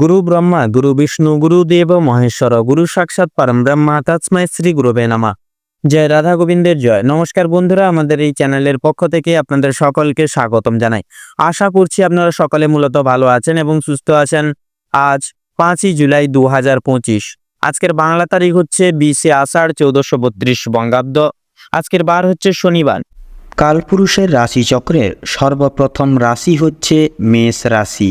গুরু ব্রহ্মা গুরু বিষ্ণু গুরুদেব মহেশ্বর গুরু সাক্ষাৎ পরম ব্রহ্মা তৎস্মৈ শ্রী গুরুবে নামা জয় রাধা গোবিন্দের জয় নমস্কার বন্ধুরা, আমাদের এই চ্যানেলের পক্ষ থেকে আপনাদের সকলকে স্বাগতম জানাই। আশা করছি আপনারা সকলে মূলত ভালো আছেন এবং সুস্থ আছেন। আজ পাঁচই জুলাই দু হাজার পঁচিশ। আজকের বাংলা তারিখ হচ্ছে বিশে আষাঢ় চৌদ্দশো বত্রিশ বঙ্গাব্দ। আজকের বার হচ্ছে শনিবার। কালপুরুষের রাশিচক্রের সর্বপ্রথম রাশি হচ্ছে মেষ রাশি।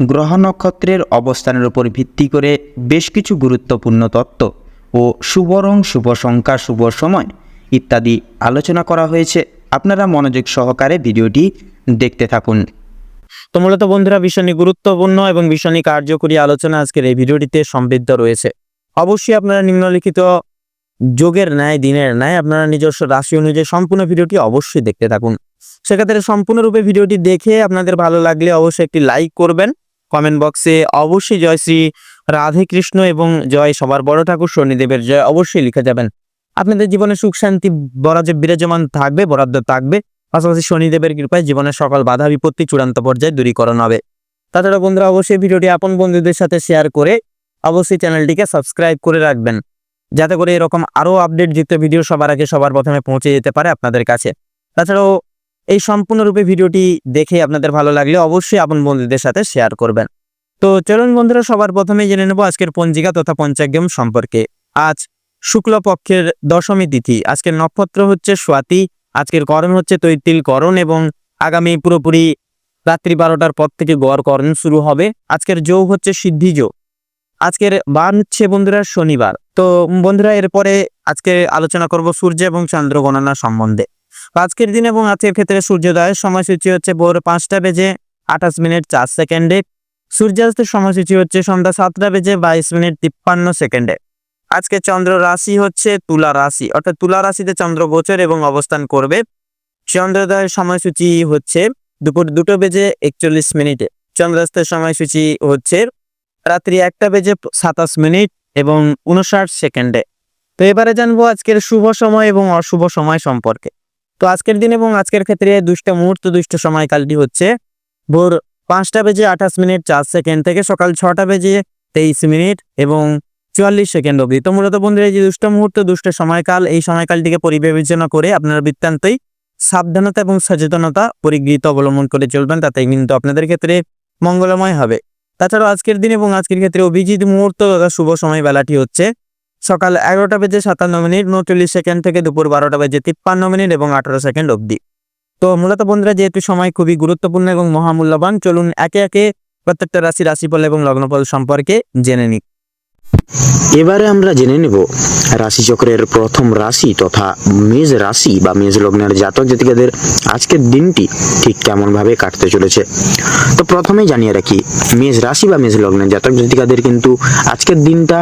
গ্রহ নক্ষত্রের অবস্থানের উপর ভিত্তি করে বেশ কিছু গুরুত্বপূর্ণ তত্ত্ব ও শুভ রং শুভ সংখ্যা শুভ সময় ইত্যাদি আলোচনা করা হয়েছে। আপনারা মনোযোগ সহকারে ভিডিওটি দেখতে থাকুন। তো মূলত বন্ধুরা ভীষণই গুরুত্বপূর্ণ এবং ভীষণই কার্যকরী আলোচনা আজকের এই ভিডিওটিতে সমৃদ্ধ রয়েছে। অবশ্যই আপনারা নিম্নলিখিত যোগের ন্যায়, দিনের ন্যায় আপনারা নিজস্ব রাশি অনুযায়ী সম্পূর্ণ ভিডিওটি অবশ্যই দেখতে থাকুন। সেক্ষেত্রে সম্পূর্ণরূপে ভিডিওটি দেখে আপনাদের ভালো লাগলে অবশ্যই একটি লাইক করবেন। কমেন্ট বক্সে অবশ্যই জয় শ্রী রাধে কৃষ্ণ এবং জয় সবার বড় ঠাকুর শনিদেবের জয় অবশ্যই লিখে যাবেন। আপনাদের জীবনে সুখ, শান্তি বরাজে বিরাজমান থাকবে, বরাদ্দ থাকবে। পাশাপাশি শনিদেবের কৃপায় জীবনের সকল বাধা, বিপত্তি চূড়ান্ত পর্যায়ে দূরীকরণ হবে। তাছাড়া বন্ধুরা, অবশ্যই ভিডিওটি আপন বন্ধুদের সাথে শেয়ার করে অবশ্যই চ্যানেলটিকে সাবস্ক্রাইব করে রাখবেন। যাতে করে এরকম আরও আপডেট যুক্ত ভিডিও সবার আগে সবার প্রথমে পৌঁছে যেতে পারে আপনাদের কাছে। তাছাড়াও এই সম্পূর্ণরূপে ভিডিওটি দেখে আপনাদের ভালো লাগলে অবশ্যই আপন বন্ধুদের সাথে শেয়ার করবেন। তো চলুন বন্ধুরা, সবার প্রথমে জেনে নেব আজকের পঞ্জিকা তথা পঞ্চাগ্যম সম্পর্কে। আজ শুক্লপক্ষের দশমী তিথি, আজকের নক্ষত্র হচ্ছে স্বাতি, আজকের করণ হচ্ছে তৈতিল করণ এবং আগামী পুরোপুরি রাত্রি বারোটার পর থেকে গড় করণ শুরু হবে। আজকের যোগ হচ্ছে সিদ্ধি যোগ। আজকের বার হচ্ছে বন্ধুরা শনিবার। তো বন্ধুরা, এরপরে আজকে আলোচনা করব সূর্য এবং চন্দ্র গণনা সম্বন্ধে। আজকের দিন এবং আজকের ক্ষেত্রে সূর্যোদয়ের সময়সূচি হচ্ছে ভোর পাঁচটা বেজে আঠাশ মিনিট চার সেকেন্ডে। সূর্যাস্তের সময়সূচি হচ্ছে সন্ধ্যা সাতটা বেজে বাইশ মিনিট তিপ্পান্ন সেকেন্ডে। আজকে চন্দ্র রাশি হচ্ছে তুলা রাশি, অর্থাৎ তুলা রাশিতে চন্দ্র গোচর এবং অবস্থান করবে। চন্দ্রোদয়ের সময়সূচি হচ্ছে দুপুর দুটো বেজে একচল্লিশ মিনিটে। চন্দ্রাস্তের সময়সূচি হচ্ছে রাত্রি একটা বেজে সাতাশ মিনিট এবং উনষাট সেকেন্ডে। তো এবারে জানব আজকের শুভ সময় এবং অশুভ সময় সম্পর্কে। তো আজকের দিন এবং আজকের ক্ষেত্রে দুষ্ট মুহূর্ত দুষ্ট সময়কালটি হচ্ছে ভোর পাঁচটা বেজে আঠাশ মিনিট চার সেকেন্ড থেকে সকাল ছটা বেজে তেইশ মিনিট এবং চুয়াল্লিশ সেকেন্ড অবধি। তো মূলত বন্ধুরা, এই যে দুষ্ট মুহূর্ত দুষ্ট সময়কাল, এই সময়কালটিকে পরিবিবেচনা করে আপনারা বৃত্তান্তই সাবধানতা এবং সচেতনতা পরিগৃহীত অবলম্বন করে চলবেন তাতে কিন্তু আপনাদের ক্ষেত্রে মঙ্গলময় হবে। তাছাড়াও আজকের দিন এবং আজকের ক্ষেত্রে অভিজিৎ মুহূর্ত তথা শুভ সময় বেলাটি হচ্ছে সকাল এগারোটা বেজে সাতান্ন মিনিট, উনচল্লিশ সেকেন্ড থেকে দুপুর বারোটা বেজে তিপ্পান্ন মিনিট এবং আঠারো সেকেন্ড অবধি। তো মূলত বন্ধুরা, যেহেতু সময় খুবই গুরুত্বপূর্ণ এবং মহামূল্যবান, চলুন একে একে প্রত্যেকটা রাশি রাশিফল এবং লগ্নফল সম্পর্কে জেনে নিই। এবারে আমরা জেনে নেব রাশিচক্রের প্রথম রাশি তথা মেষ রাশি বা মেষ লগ্নের জাতক জাতিকাদের আজকের দিনটি ঠিক কেমন ভাবে কাটতে চলেছে। তো প্রথমে জানিয়ে রাখি, মেষ রাশি বা মেষ লগ্নের জাতক জাতিকাদের কিন্তু আজকের দিনটা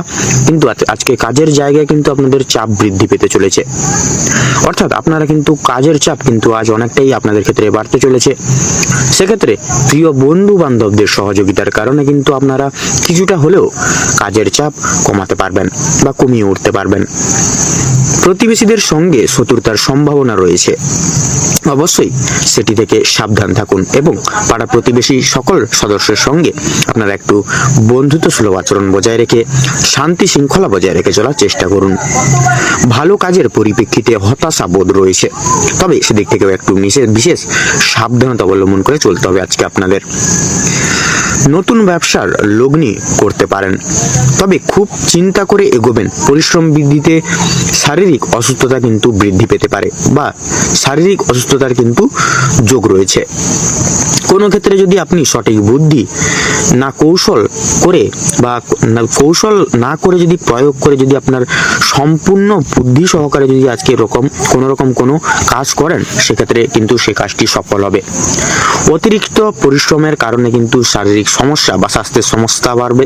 কিন্তু আজকে কাজের জায়গায় কিন্তু আপনাদের চাপ বৃদ্ধি পেতে চলেছে। অর্থাৎ আপনারা কিন্তু কাজের চাপ কিন্তু আজ অনেকটাই আপনাদের ক্ষেত্রে বাড়তে চলেছে। সেক্ষেত্রে প্রিয় বন্ধু বান্ধবদের সহযোগিতার কারণে কিন্তু আপনারা কিছুটা হলেও কাজের চাপ কমাতে পারবেন বা কমিয়ে উঠতে পারবেন। প্রতিবেশীদের সঙ্গে শত্রুতার সম্ভাবনা রয়েছে। অবশ্যই সেটি থেকে সাবধান থাকুন এবং পাড়া প্রতিবেশী সকল সদস্যের সঙ্গে আপনারা একটু বন্ধুত্ব সুলভ আচরণ বজায় রেখে, শান্তি শৃঙ্খলা বজায় রেখে চলার চেষ্টা করুন। ভালো কাজের পরিপ্রেক্ষিতে হতাশা বোধ রয়েছে। তবে সেদিক থেকেও একটু বিশেষ বিশেষ সাবধানতা অবলম্বন করে চলতে হবে আজকে আপনাদের। নতুন ব্যবসার লগ্নি করতে পারেন। তবে খুব চিন্তা করে এগোবেন। পরিশ্রম বৃদ্ধিতে শারীরিক অসুস্থতা কিন্তু বৃদ্ধি পেতে পারে বা শারীরিক অসুস্থতার কিন্তু যোগ রয়েছে। কোনো ক্ষেত্রে যদি আপনি সঠিক বুদ্ধি না কৌশল করে বা কৌশল না করে যদি প্রয়োগ করে যদি আপনার সম্পূর্ণ বুদ্ধি সহকারে যদি আজকে এরকম কোনো রকম কোনো কাজ করেন, সেক্ষেত্রে কিন্তু সে কাজটি সফল হবে। অতিরিক্ত পরিশ্রমের কারণে কিন্তু শারীরিক সমস্যা বা স্বাস্থ্যের সমস্যা বাড়বে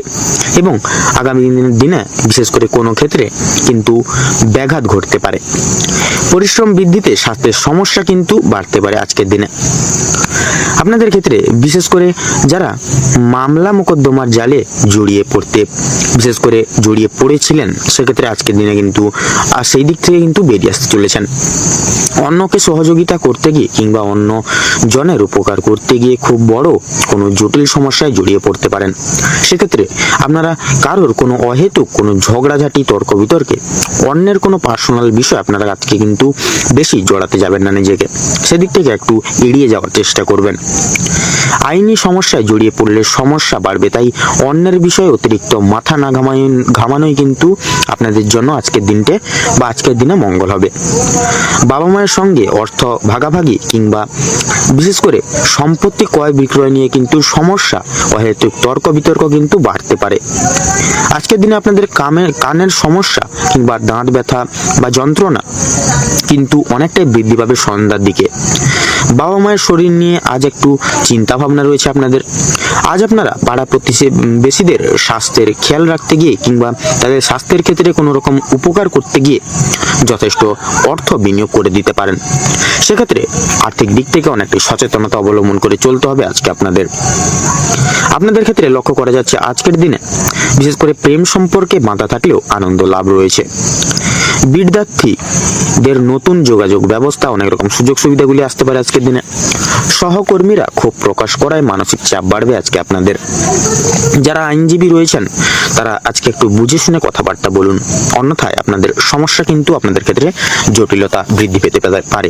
এবং আগামী দিনে বিশেষ করে কোনো ক্ষেত্রে কিন্তু ব্যাঘাত ঘটতে পারে। পরিশ্রম বৃদ্ধিতে স্বাস্থ্যের সমস্যা কিন্তু বাড়তে পারে আজকের দিনে। আপনাদের ক্ষেত্রে, বিশেষ করে যারা মামলা মোকদ্দমার জালে জড়িয়ে পড়তে, বিশেষ করে জড়িয়ে পড়েছিলেন, সেক্ষেত্রে আজকের দিনে কিন্তু আর সেই দিক থেকে কিন্তু বেরিয়ে আসতে চলেছেন। অন্যকে সহযোগিতা করতে গিয়ে কিংবা অন্য জনের উপকার করতে গিয়ে খুব বড় কোনো জটিল সমস্যায় জড়িয়ে পড়তে পারেন। সেক্ষেত্রে আপনারা কারোর কোনো অহেতুক, কোনো ঝগড়াঝাটি তর্ক বিতর্কে অন্যের কোনো পার্সোনাল বিষয় আপনারা আজকে কিন্তু বেশি জড়াতে যাবেন না নিজেকে। সেদিক থেকে একটু এড়িয়ে যাওয়ার চেষ্টা করবেন। আইনি সমস্যায় জড়িয়ে পড়লে সমস্যা বাড়বে, তাই অন্যের বিষয়ে অতিরিক্ত মাথা না ঘামাই ঘামানোই কিন্তু আপনাদের জন্য আজকের দিনটে বা আজকের দিনে মঙ্গল হবে। বাবা মায়ের সঙ্গে অর্থ ভাগাভাগি কিংবা বিশেষ করে সম্পত্তি ক্রয় বিক্রয় নিয়ে কিন্তু সমস্যা, অহেতুক তর্ক বিতর্ক কিন্তু বাড়তে পারে। আজকের দিনে আপনাদের কামের কানের সমস্যা কিংবা দাঁত ব্যথা বা যন্ত্রণা কিন্তু অনেকটাই বৃদ্ধি পাবে সন্ধ্যার দিকে। বাবা মায়ের শরীর নিয়ে আজ একটু চিন্তা ভাবনা রয়েছে আপনাদের। আজ আপনারা পাড়া প্রতিবেশীদের স্বাস্থ্যের খেয়াল রাখতে গিয়ে কিংবা তাদের স্বাস্থ্যের ক্ষেত্রে কোনো রকম উপকার করতে গিয়ে যথেষ্ট অর্থ বিনিয়োগ করে দিতে পারেন। সেক্ষেত্রে আর্থিক দিক থেকে অনেকটাই সচেতনতা অবলম্বন করে চলতে হবে আজকে আপনাদের। আপনাদের ক্ষেত্রে লক্ষ্য করা যাচ্ছে আজকের দিনে বিশেষ করে প্রেম সম্পর্কে বাঁধা থাকলেও আনন্দ লাভ রয়েছে। বিদ্যার্থীদের নতুন যোগাযোগ ব্যবস্থা, অনেক রকম সুযোগ সুবিধাগুলি আসতে পারে আজকের দিনে। সহকর্মীরা খুব প্রকাশ করায় মানসিক চাপ বাড়বে আজকে আপনাদের। যারা আইনজীবী রয়েছেন, তারা আজকে একটু বুঝে শুনে কথাবার্তা বলুন। অন্যথায় আপনাদের সমস্যা কিন্তু আপনাদের ক্ষেত্রে জটিলতা বৃদ্ধি পেতে পারে।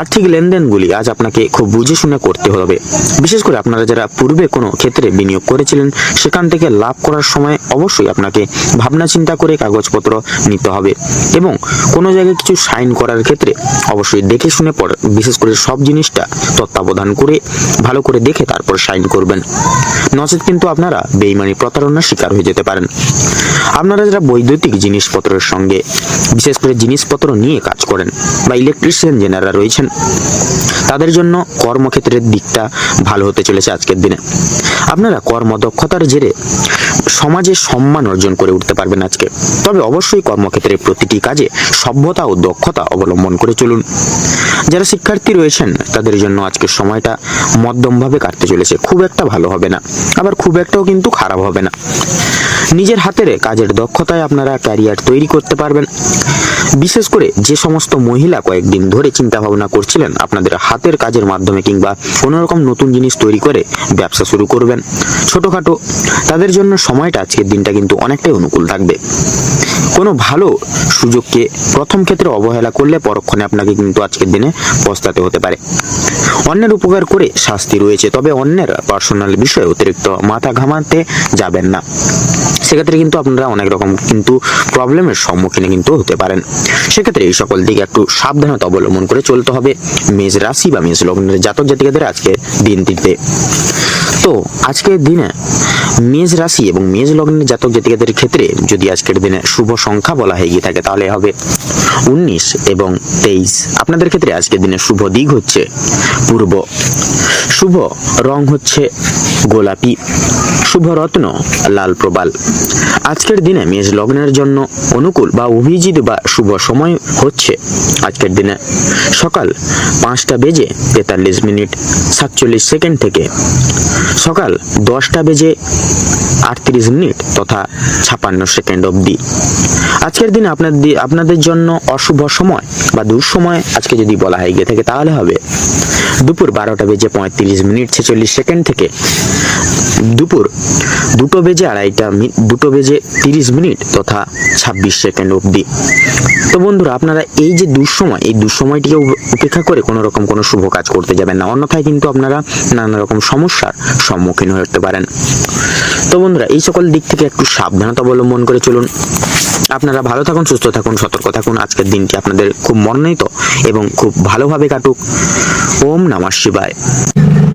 আর্থিক লেনদেনগুলি আজ আপনাকে খুব বুঝে শুনে করতে হবে। বিশেষ করে আপনারা যারা পূর্বে কোনো ক্ষেত্রে বিনিয়োগ করেছিলেন, সেখান থেকে লাভ করার সময় অবশ্যই আপনাকে ভাবনা চিন্তা করে কাগজপত্র নিতে হবে। এবং কোনো জায়গায় কিছু সাইন করার ক্ষেত্রে অবশ্যই দেখে শুনে পড় বিশেষ করে সব জিনিসটা তত্ত্বাবধান করে, ভালো করে দেখে তারপর সাইন করবেন। নচেত কিন্তু আপনারা বেইমানি প্রতারণার শিকার হয়ে যেতে পারেন। আপনারা যারা বৈদ্যুতিক জিনিসপত্রের সঙ্গে, বিশেষ করে জিনিসপত্র নিয়ে কাজ করেন বা ইলেকট্রিশিয়ান যেনারা রয়েছেন, তাদের জন্য কর্মক্ষেত্রের দিকটা ভালো হতে চলেছে আজকের দিনে। আপনারা কর্মদক্ষতার জেরে সমাজে সম্মান অর্জন করে উঠতে পারবেন আজকে। তবে অবশ্যই কর্মক্ষেত্রে প্রতিটি কাজে সভ্যতা ও দক্ষতা অবলম্বন করে চলুন। যারা শিক্ষার্থী রয়েছেন, তাদের জন্য আজকের সময়টা মধ্যমভাবে কাটতে চলেছে। খুব একটা ভালো হবে না। আবার খুব একটাও কিন্তু খারাপ হবে না। নিজের হাতের কাজের দক্ষতায় আপনারা ক্যারিয়ার তৈরি করতে পারবেন। বিশেষ করে যে সমস্ত মহিলা কয়েকদিন ধরে চিন্তা ভাবনা করছিলেন, আপনাদের হাতের কাজের মাধ্যমে কিংবা কোনো রকম নতুন জিনিস তৈরি করে ব্যবসা শুরু করবেন। ছোটখাটো, তাদের জন্য সময়টা আজকের দিনটা কিন্তু অনেকটাই অনুকূল থাকবে। কোনো ভালো সুযোগকে প্রথম ক্ষেত্রে অবহেলা করলে পরক্ষণে আপনাকে কিন্তু আজকের দিনে পস্তাতে হতে পারে। অন্যের উপকার করে শাস্তি রয়েছে, তবে অন্যের পার্সোনাল বিষয়ে অতিরিক্ত মাথা ঘামাতে যাবেন না। সেক্ষেত্রে কিন্তু আপনারা অনেক রকম কিন্তু প্রবলেমের সম্মুখীন কিন্তু হতে পারেন। সেক্ষেত্রে এই সকল দিকে একটু সাবধানতা অবলম্বন করে চলতে হবে মেষ রাশি বা মেষ লগ্নের জাতক জাতিকাদের আজকে দিনটিতে। তো আজকের দিনে মেষ রাশি এবং মেষ লগ্নের জাতক জাতিকাদের ক্ষেত্রে যদি আজকের দিনে শুভ সংখ্যা বলা হয়ে গিয়ে থাকে তাহলে হবে উনিশ এবং তেইশ। আপনাদের ক্ষেত্রে আজকের দিনে শুভ দিক হচ্ছে পূর্ব। শুভ রং হচ্ছে গোলাপি। শুভ রত্ন লাল প্রবাল। আজকের দিনে মেষ লগ্নের জন্য অনুকূল বা অভিজিৎ বা শুভ সময় হচ্ছে। আজকের দিনে সকাল পাঁচটা বেজে তেতাল্লিশ মিনিট সাতচল্লিশ সেকেন্ড থেকে। সকাল দশটা বেজে আটত্রিশ মিনিট তথা ছাপান্ন সেকেন্ড অবধি। আজকের দিনে আপনাদের আপনাদের জন্য অশুভ সময় বা দুঃসময় আজকে যদি বলা হয় গিয়ে থাকে তাহলে হবে। দুপুর বারোটা বেজে পঁয়ত্রিশ মিনিট ছেচল্লিশ সেকেন্ড থেকে। দুপুর দুটো বেজে আড়াইটা দুটো বেজে তিরিশ মিনিট তথা ছাব্বিশ সেকেন্ড অবধি। তো বন্ধুরা, আপনারা এই যে দুঃসময়, এই দুঃসময়টিকে উপ- উপেক্ষা করে কোনো রকম কোনো শুভ কাজ করতে যাবেন না। অন্যথায় কিন্তু আপনারা নানা রকম সমস্যার সম্মুখীন উঠতে পারেন। তো বন্ধুরা, এই সকল দিক থেকে একটু সাবধানতা অবলম্বন করে চলুন। আপনারা ভালো থাকুন, সুস্থ থাকুন, সতর্ক থাকুন। আজকের দিনটি আপনাদের খুব মনোনীত এবং খুব ভালোভাবে কাটুক। ওম নমঃ শিবায়।